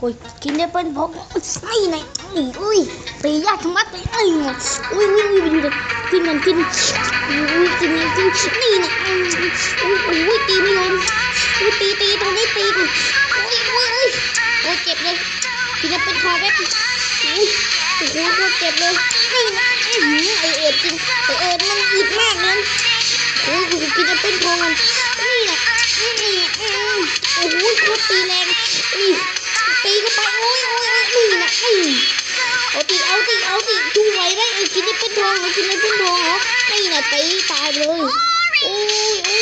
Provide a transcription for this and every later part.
โอ้ยกินได้เป็นพกไส้ไหนอุ้ยอุ้ยตียากชะมัดเลยเอ้ยอุ้ยอุ้ยอุ้ยไปดูเลยกินมันกินอุ้ยกินกินนี่นะอุ้ยอุ้ยอุ้ยตีไม่โดนอุ้ยตีตีตรงนี้ตีอุ้ยอุ้ยอุ้ยโอ้ยเจ็บเลยกินได้เป็นพอแป๊บอุ้ยโอ้โหเจ็บเลยนี่นะอื้อหือไอเอิดจริงไอเอิดมันอึดมากเลยโอ้ยกูกินได้เป็นพอมันนี่นะนี่นะอืมโอ้โหโคตรตีแรงนี่ องเหรอกินได้เป็นทองเหรอนี่นะตีตายเลยโอ้ยโอ้ย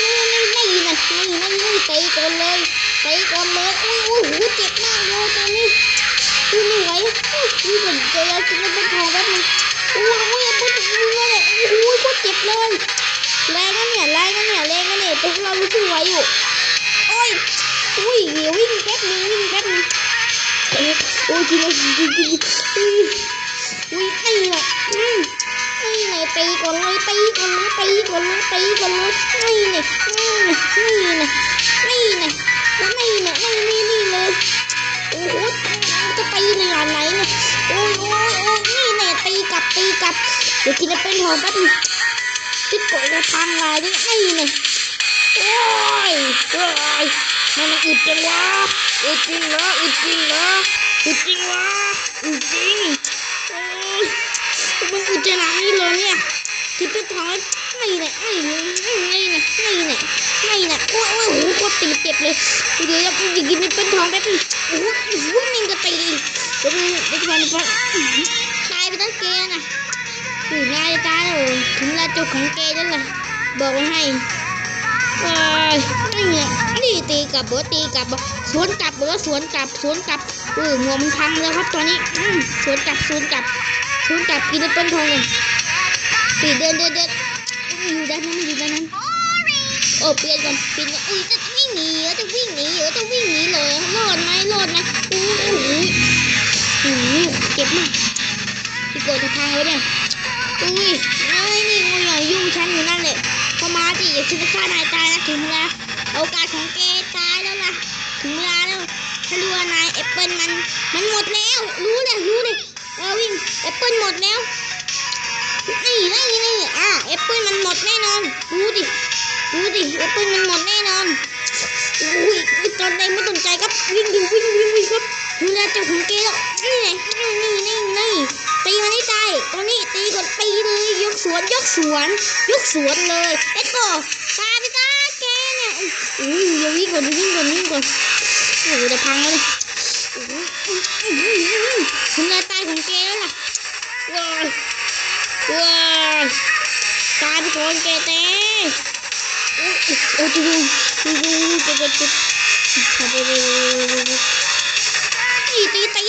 นี่นี่นะนี่นะนี่ตีก่อนเลยตีก่อนเลยโอ้ยโอ้ยหูเจ็บมากเลยตอนนี้ดูไม่ไหวดูเหมือนจะกินได้เป็นทองแป๊บนึงโอ้ยโอ้ยพูดถึงมึงเลยโอ้ยโคตรเจ็บเลยแรงนะเนี่ยแรงนะเนี่ยแรงนะเนี่ยแต่เรารู้สึกไหวอยู่โอ้ยอุ้ยเดี๋ยววิ่งแป๊บนึงวิ่งแป๊บนึงโอ้ยกินแล้วกินกินกิน ก่อนเลยตีก่อนเลยไอ้นี่ยอืมนี่นี่นี่นี่แล้วนี่นี่นี่นี่นี่เลยโอ้โหจะตีในงานไหนเนี่ยโอ้ยโอ้ยโอ้ยนี่เนี่ยตีกลับตีกลับเดี๋ยวกินเป็นหอมแป๊บนึงติดกกะพังลายด้วยไอ้เนี่ยโอ้ยโอ้ยมันอึดจังวะอึดจริงเหรออึดจริงเหรออึดจริงวะอึดจริงโอ้ยมันอึดขนาดนี้เลยเนี่ย คิดเป็นทองไม่เนี่ยไม่เนี่ยไม่เนี่ยไม่เนี่ยไม่เนี่ยโอ้ยโอ้ยโหโคตรตีเจ็บเลยเดี๋ยวจะกินกินเป็นทองแป๊บนึงโอ้โหโอ้โหมิงจะตีอีกเดี๋ยวเดี๋ยวจะมาตายไปตั้งเกย์นะอยู่ง่ายตายเลยถึงเวลาจบของเกย์แล้วล่ะบอกไว้ให้ว้ายนี่เนี่ยนี่ตีกลับบ่ตีกลับบ่สวนกลับบ่สวนกลับสวนกลับเออหัวมันพังแล้วครับตอนนี้สวนกลับสวนกลับสวนกลับกินต้นทองเลย ปีเดินเดินเดินอยู่ด้านนั้นอยู่ด้านนั้นโอ้เปลี่ยนก่อนเปลี่ยนก่อนอุ้ยจะวิ่งหนีเหรอจะวิ่งหนีเหรอจะวิ่งหนีเลยรอดไหมรอดไหมอู้หูหูเจ็บมากพี่โกรธจะพังแล้วเนี่ยอุ้ยเอ้ยนี่งูใหญ่ยุ่งฉันอยู่นั่นแหละเข้ามาสิอย่าคิดจะฆ่านายตายนะถึงเวลาโอกาสของแกตายแล้วล่ะถึงเวลาแล้วถ้ารู้ว่านายแอปเปิลมันมันหมดแล้ว รู้เลยรู้เลยเออวิ่งแอปเปิลหมดแล้ว แอปเปิลมันหมดแน่นอนอุ้ยตอนใดไม่สนใจครับวิ่งดิวิ่งวิ่งวิ่งครับดูแลเจ้าของเกล้วนี่ไงนี่นี่นี่นี่ตีมันให้ตายตอนนี้ตีก่อนตีเลยยกสวนยกสวน ยกสวนเลยเอ็กโกตายไปตาแกเนี่ยอุ้ยอย่าวิ่งก่อนวิ่งก่อนวิ่งก่อนโอ้โหจะพังแล้วเลยถึงเวลาตายของแกแล้วล่ะว้ายว้ายตายไปก่อนแกเต้ ตีตีตี